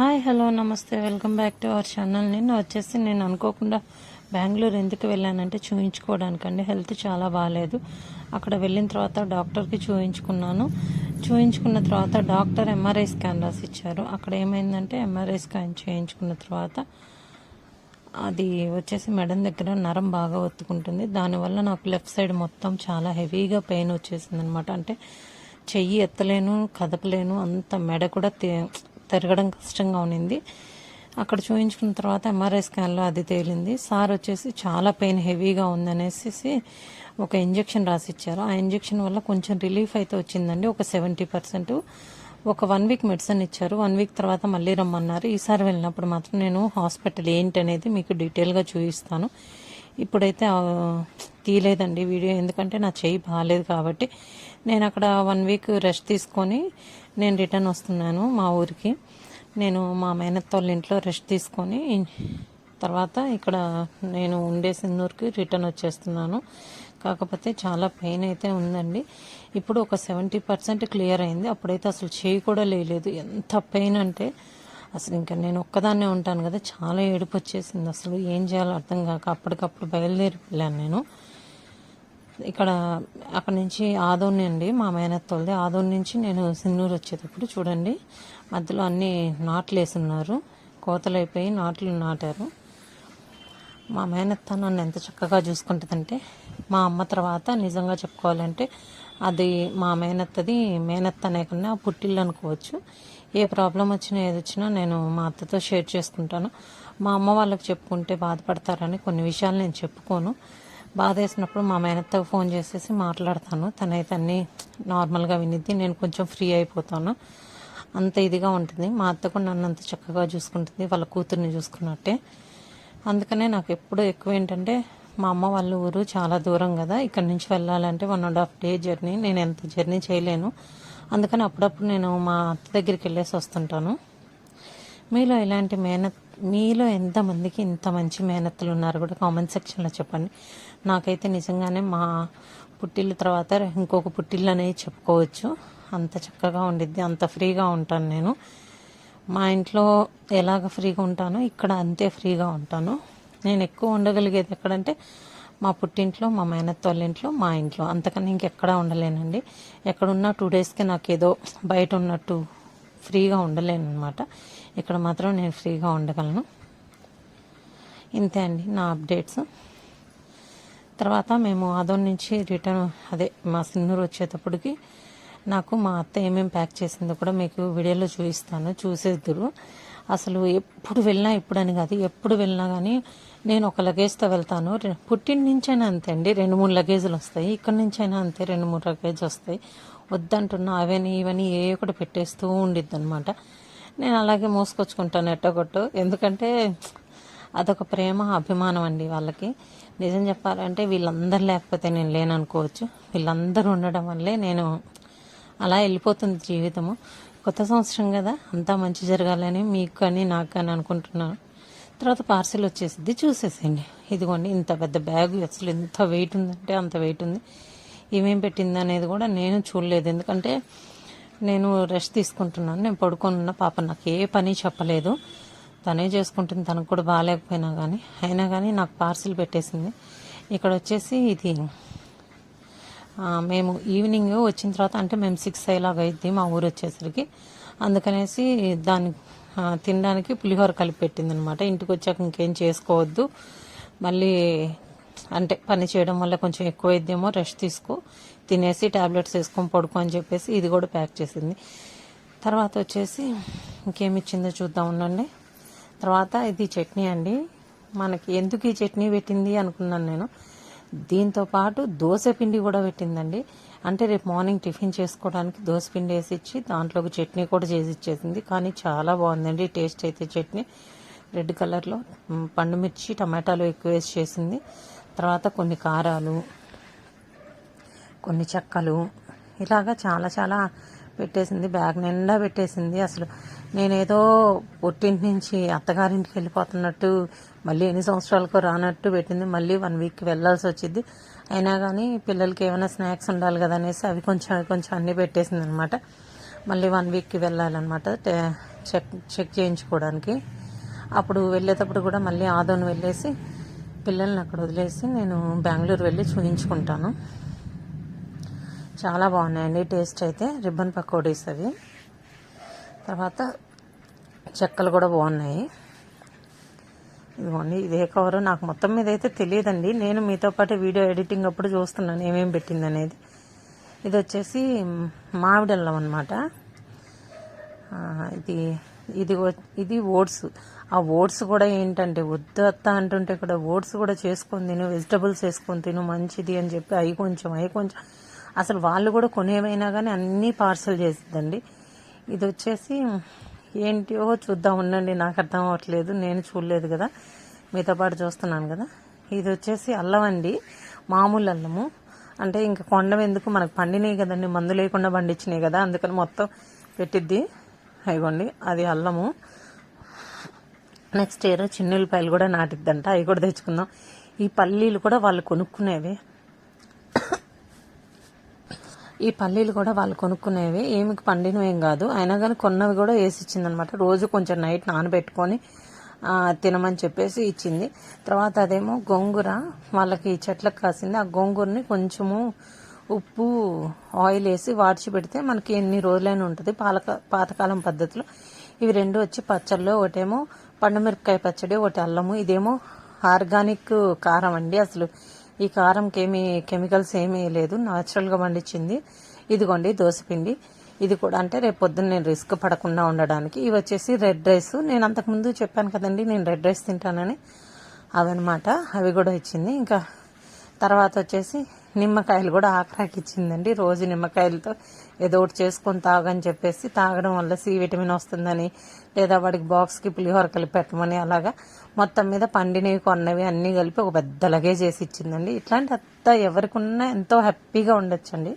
Hi hello నమస్తే. Welcome back to our channel. నేను వచ్చేసి నేను అనుకోకుండా బెంగళూరు ఎందుకు వెళ్ళానంటే చూయించుకోవడానికండి. హెల్త్ చాలా బాగాలేదు అక్కడ వెళ్ళిన తర్వాత డాక్టర్కి చూయించుకున్నాను. చూయించుకున్న తర్వాత డాక్టర్ ఎంఆర్ఐ స్కాన్ రాసి ఇచ్చారు అక్కడ ఏమైందంటే ఎంఆర్ఐ స్కాన్ చేయించుకున్న తర్వాత అది వచ్చేసి మెడం దగ్గర నరం బాగా ఒత్తుకుంటుంది. దానివల్ల నాకు లెఫ్ట్ సైడ్ మొత్తం చాలా హెవీగా పెయిన్ వచ్చేసింది అనమాట అంటే చెయ్యి ఎత్తలేను కదపలేను అంత మెడ కూడా తిరగడం కష్టంగా ఉన్నింది. అక్కడ చూయించుకున్న తర్వాత ఎంఆర్ఐ స్కాన్లో అది తేలింది. సార్ వచ్చేసి చాలా పెయిన్ హెవీగా ఉందనేసి ఒక ఇంజెక్షన్ రాసిచ్చారు. ఆ ఇంజెక్షన్ వల్ల కొంచెం రిలీఫ్ అయితే వచ్చిందండి. ఒక సెవెంటీ పర్సెంట్. ఒక వన్ వీక్ మెడిసిన్ ఇచ్చారు. వన్ వీక్ తర్వాత మళ్ళీ రమ్మన్నారు. ఈసారి వెళ్ళినప్పుడు మాత్రం నేను హాస్పిటల్ ఏంటి అనేది మీకు డీటెయిల్గా చూపిస్తాను. ఇప్పుడైతే తీయలేదండి వీడియో. ఎందుకంటే నా చెయ్యి బాగాలేదు కాబట్టి నేను అక్కడ వన్ వీక్ రెస్ట్ తీసుకొని నేను రిటర్న్ వస్తున్నాను మా ఊరికి. నేను మా మేనత్తోళ్ళ ఇంట్లో రెస్ట్ తీసుకొని తర్వాత ఇక్కడ నేను ఉండే సిన్నూరుకి రిటర్న్ వచ్చేస్తున్నాను. కాకపోతే చాలా పెయిన్ అయితే ఉందండి. ఇప్పుడు ఒక సెవెంటీ పర్సెంట్ క్లియర్ అయింది. అప్పుడైతే అసలు చేయి కూడా లేదు ఎంత పెయిన్ అంటే అసలు ఇంకా నేను ఒక్కదాన్నే ఉంటాను కదా చాలా ఏడుపు వచ్చేసింది. అసలు ఏం చేయాలో అర్థం కాక అప్పటికప్పుడు బయలుదేరి వెళ్ళాను నేను. ఇక్కడ అక్కడ నుంచి ఆదోని అండి మా మేనత్తోళ్ళది ఆదోని నుంచి నేను సిన్నూరు వచ్చేటప్పుడు చూడండి మధ్యలో అన్ని నాట్లు వేసున్నారు. కోతలు అయిపోయి నాట్లు నాటారు. మా మేనత్త నన్ను ఎంత చక్కగా చూసుకుంటుందంటే మా అమ్మ తర్వాత నిజంగా చెప్పుకోవాలంటే అది మా మేనత్తది మేనత్త అనే కన్నా పుట్టిల్లు అనుకోవచ్చు. ఏ ప్రాబ్లం వచ్చినా ఏది వచ్చినా నేను మా అత్తతో షేర్ చేసుకుంటాను. మా అమ్మ వాళ్ళకి చెప్పుకుంటే బాధపడతారని కొన్ని విషయాలు నేను చెప్పుకోను. బాధ వేసినప్పుడు మా మేనత్తకు ఫోన్ చేసేసి మాట్లాడతాను. తనైతే అన్నీ నార్మల్గా వినిద్ది. నేను కొంచెం ఫ్రీ అయిపోతాను. అంత ఇదిగా ఉంటుంది. మా అత్త కూడా నన్ను అంత చక్కగా చూసుకుంటుంది. వాళ్ళ కూతుర్ని చూసుకున్నట్టే. అందుకనే నాకు ఎప్పుడు ఎక్కువ ఏంటంటే మా అమ్మ వాళ్ళ ఊరు చాలా దూరం కదా. ఇక్కడ నుంచి వెళ్ళాలంటే one and half day journey. నేను ఎంత జర్నీ చేయలేను. అందుకని అప్పుడప్పుడు నేను మా అత్త దగ్గరికి వెళ్ళేసి వస్తుంటాను. మీలో ఇలాంటి మేనత్ మీలో ఎంతమందికి ఇంత మంచి మేనత్తలు ఉన్నారు కూడా కామెంట్ సెక్షన్లో చెప్పండి. నాకైతే నిజంగానే మా పుట్టిల్లు తర్వాత ఇంకొక పుట్టిల్లు అనేది చెప్పుకోవచ్చు. అంత చక్కగా ఉండిద్ది అంత ఫ్రీగా ఉంటాను నేను. మా ఇంట్లో ఎలాగ ఫ్రీగా ఉంటానో ఇక్కడ అంతే ఫ్రీగా ఉంటాను. నేను ఎక్కువ ఉండగలిగేది ఎక్కడంటే మా పుట్టింట్లో మా మేనత్తోళ్ళ ఇంట్లో మా ఇంట్లో. అంతకన్నా ఇంకెక్కడా ఉండలేనండి. ఎక్కడున్నా టూ డేస్కి నాకు ఏదో బయట ఉన్నట్టు ఫ్రీగా ఉండలేను అనమాట ఇక్కడ మాత్రం నేను ఫ్రీగా ఉండగలను. ఇంతే అండి నా అప్డేట్స్. తర్వాత మేము ఆదోన్ నుంచి రిటర్న్ అదే మా సిన్నూరు వచ్చేటప్పటికి నాకు మా అత్త ఏమేమి ప్యాక్ చేసిందో కూడా మీకు వీడియోలో చూపిస్తాను. చూసేద్దరు. అసలు ఎప్పుడు వెళ్ళినా ఇప్పుడు అని కాదు ఎప్పుడు వెళ్ళినా కానీ నేను ఒక లగేజ్తో వెళ్తాను. పుట్టిన నుంచైనా అంతే అండి రెండు మూడు లగేజీలు వస్తాయి. ఇక్కడ నుంచైనా అంతే రెండు మూడు లగేజ్ వస్తాయి. వద్దంటున్నా అవని ఇవని ఏ ఒకటి పెట్టేస్తూ ఉండిద్ది అనమాట నేను అలాగే మోసుకొచ్చుకుంటాను ఎట్టగొట్టు ఎందుకంటే అదొక ప్రేమ అభిమానం అండి వాళ్ళకి. నిజం చెప్పాలంటే వీళ్ళందరూ లేకపోతే నేను లేననుకోవచ్చు. వీళ్ళందరూ ఉండడం వల్లే నేను అలా వెళ్ళిపోతుంది జీవితము. కొత్త సంవత్సరం కదా అంతా మంచి జరగాలని మీకు కానీ నాకు కానీ అనుకుంటున్నాను. తర్వాత పార్సిల్ వచ్చేసింది చూసేసేయండి. ఇదిగోండి ఇంత పెద్ద బ్యాగ్ అసలు ఎంత వెయిట్ ఉందంటే అంత వెయిట్ ఉంది. ఏమేం పెట్టింది అనేది కూడా నేను చూడలేదు. ఎందుకంటే నేను రెస్ట్ తీసుకుంటున్నాను. నేను పడుకొని ఉన్న పాప నాకు ఏ పని చెప్పలేదు. తనే చేసుకుంటుంది తనకు కూడా బాగాలేకపోయినా కానీ అయినా కానీ నాకు పార్సిల్ పెట్టేసింది. ఇక్కడ వచ్చేసి ఇది మేము ఈవినింగ్ వచ్చిన తర్వాత అంటే మేము సిక్స్ అయ్యేలాగా అయింది మా ఊరు వచ్చేసరికి. అందుకనేసి దాన్ని తినడానికి పులిహోర కలిపి పెట్టింది అనమాట ఇంటికి వచ్చాక ఇంకేం చేసుకోవద్దు. మళ్ళీ అంటే పని చేయడం వల్ల కొంచెం ఎక్కువ అయిద్దేమో రెస్ట్ తీసుకో. తినేసి టాబ్లెట్స్ వేసుకొని పడుకో అని చెప్పేసి ఇది కూడా ప్యాక్ చేసింది. తర్వాత వచ్చేసి ఇంకేమిచ్చిందో చూద్దాం ఉండండి. తర్వాత ఇది చట్నీ అండి. మనకి ఎందుకు ఈ చట్నీ పెట్టింది అనుకున్నాను నేను. దీంతో పాటు దోశ పిండి కూడా పెట్టిందండి. అంటే రేపు మార్నింగ్ టిఫిన్ చేసుకోవడానికి దోశ పిండి వేసి ఇచ్చి దాంట్లోకి చట్నీ కూడా చేసి ఇచ్చేసింది. కానీ చాలా బాగుందండి టేస్ట్ అయితే చట్నీ. రెడ్ కలర్లో పండు మిర్చి టమాటాలు ఎక్కువ వేసి చేసింది. తర్వాత కొన్ని కారాలు కొన్ని చెక్కలు ఇలాగా చాలా చాలా పెట్టేసింది. బ్యాగ్ నిండా పెట్టేసింది. అసలు నేనేదో పుట్టింటి నుంచి అత్తగారింటికి వెళ్ళిపోతున్నట్టు మళ్ళీ ఎన్ని సంవత్సరాలకు రానట్టు పెట్టింది. మళ్ళీ వన్ వీక్కి వెళ్ళాల్సి వచ్చింది అయినా కానీ పిల్లలకి ఏమైనా స్నాక్స్ ఉండాలి కదా అనేసి అవి కొంచెం అవి కొంచెం అన్నీ పెట్టేసింది అనమాట మళ్ళీ వన్ వీక్కి వెళ్ళాలన్నమాట చెక్ చెక్ చేయించుకోవడానికి. అప్పుడు వెళ్ళేటప్పుడు కూడా మళ్ళీ ఆదోని వెళ్ళేసి పిల్లల్ని అక్కడ వదిలేసి నేను బెంగళూరు వెళ్ళి చూయించుకుంటాను. చాలా బాగున్నాయండి టేస్ట్ అయితే. రిబ్బన్ పకోడీస్ అవి. తర్వాత చెక్కలు కూడా బాగున్నాయి. ఇదిగోండి ఇదే కవర్. నాకు మొత్తం మీద అయితే తెలియదండి. నేను మీతో పాటు వీడియో ఎడిటింగ్ అప్పుడు చూస్తున్నాను ఏమేమి పెట్టింది అనేది. ఇది వచ్చేసి మామిడల్లం అనమాట ఇది ఇది ఇది ఓట్స్. ఆ ఓట్స్ కూడా ఏంటంటే వద్దు అత్త అంటుంటే కూడా ఓట్స్ కూడా చేసుకొని తిను వెజిటబుల్స్ వేసుకొని తిను మంచిది అని చెప్పి అవి కొంచెం అవి కొంచెం. అసలు వాళ్ళు కూడా కొనేవైనా కానీ అన్నీ పార్సల్ చేసిద్దండి. ఇది వచ్చేసి ఏంటియో చూద్దాం ఉండండి నాకు అర్థం అవ్వట్లేదు నేను చూడలేదు కదా. మీతో పాటు చూస్తున్నాను కదా. ఇది వచ్చేసి అల్లం అండి మామూలు అల్లము. అంటే ఇంకా కొండం ఎందుకు మనకు పండినాయి కదండి మందు లేకుండా పండించినాయి కదా అందుకని మొత్తం పెట్టిద్ది. అయిగోండి అది అల్లము. నెక్స్ట్ ఇయర్ చిన్నులపాయలు కూడా నాటిద్దంట అవి కూడా తెచ్చుకుందాం. ఈ పల్లీలు కూడా వాళ్ళు కొనుక్కునేవి. ఈ పల్లీలు కూడా వాళ్ళు కొనుక్కునేవి. ఏమి పండినవి ఏం కాదు. అయినా కానీ కొన్నవి కూడా వేసి ఇచ్చిందనమాట రోజు కొంచెం నైట్ నానబెట్టుకొని తినమని చెప్పేసి ఇచ్చింది. తర్వాత అదేమో గోంగూర. వాళ్ళకి చెట్లకు కాసింది. ఆ గోంగూరని కొంచెము ఉప్పు ఆయిల్ వేసి వాడిచి పెడితే మనకి ఎన్ని రోజులైనా ఉంటుంది. పాలక పాతకాలం పద్ధతిలో ఇవి రెండు వచ్చి పచ్చళ్ళు ఒకటేమో పండుమిరపకాయ పచ్చడి ఒకటి అల్లము. ఇదేమో ఆర్గానిక్ కారం అండి అసలు. ఈ కారంకి ఏమి కెమికల్స్ ఏమీ లేదు. న్యాచురల్గా పండించింది ఇదిగోండి దోసపిండి ఇది కూడా అంటే రేపు పొద్దున్న నేను రిస్క్ పడకుండా ఉండడానికి. ఇవి వచ్చేసి రెడ్ రైస్. నేను అంతకుముందు చెప్పాను కదండి నేను రెడ్ రైస్ తింటానని. అవన్నమాట అవి కూడా ఇచ్చింది. ఇంకా తర్వాత వచ్చేసి నిమ్మకాయలు కూడా ఆఖరాకి ఇచ్చిందండి రోజు నిమ్మకాయలతో ఏదో ఒకటి చేసుకొని తాగని చెప్పేసి తాగడం వల్ల సి విటమిన్ వస్తుందని లేదా వాడికి బాక్స్కి పులిహోర కలిపి పెట్టమని అలాగా మొత్తం మీద పండినవి కొన్నవి అన్నీ కలిపి ఒక పెద్ద లగేజ్ చేసి ఇచ్చిందండి. ఇట్లాంటి అంతా ఎవరికున్నా ఎంతో హ్యాపీగా ఉండొచ్చండి.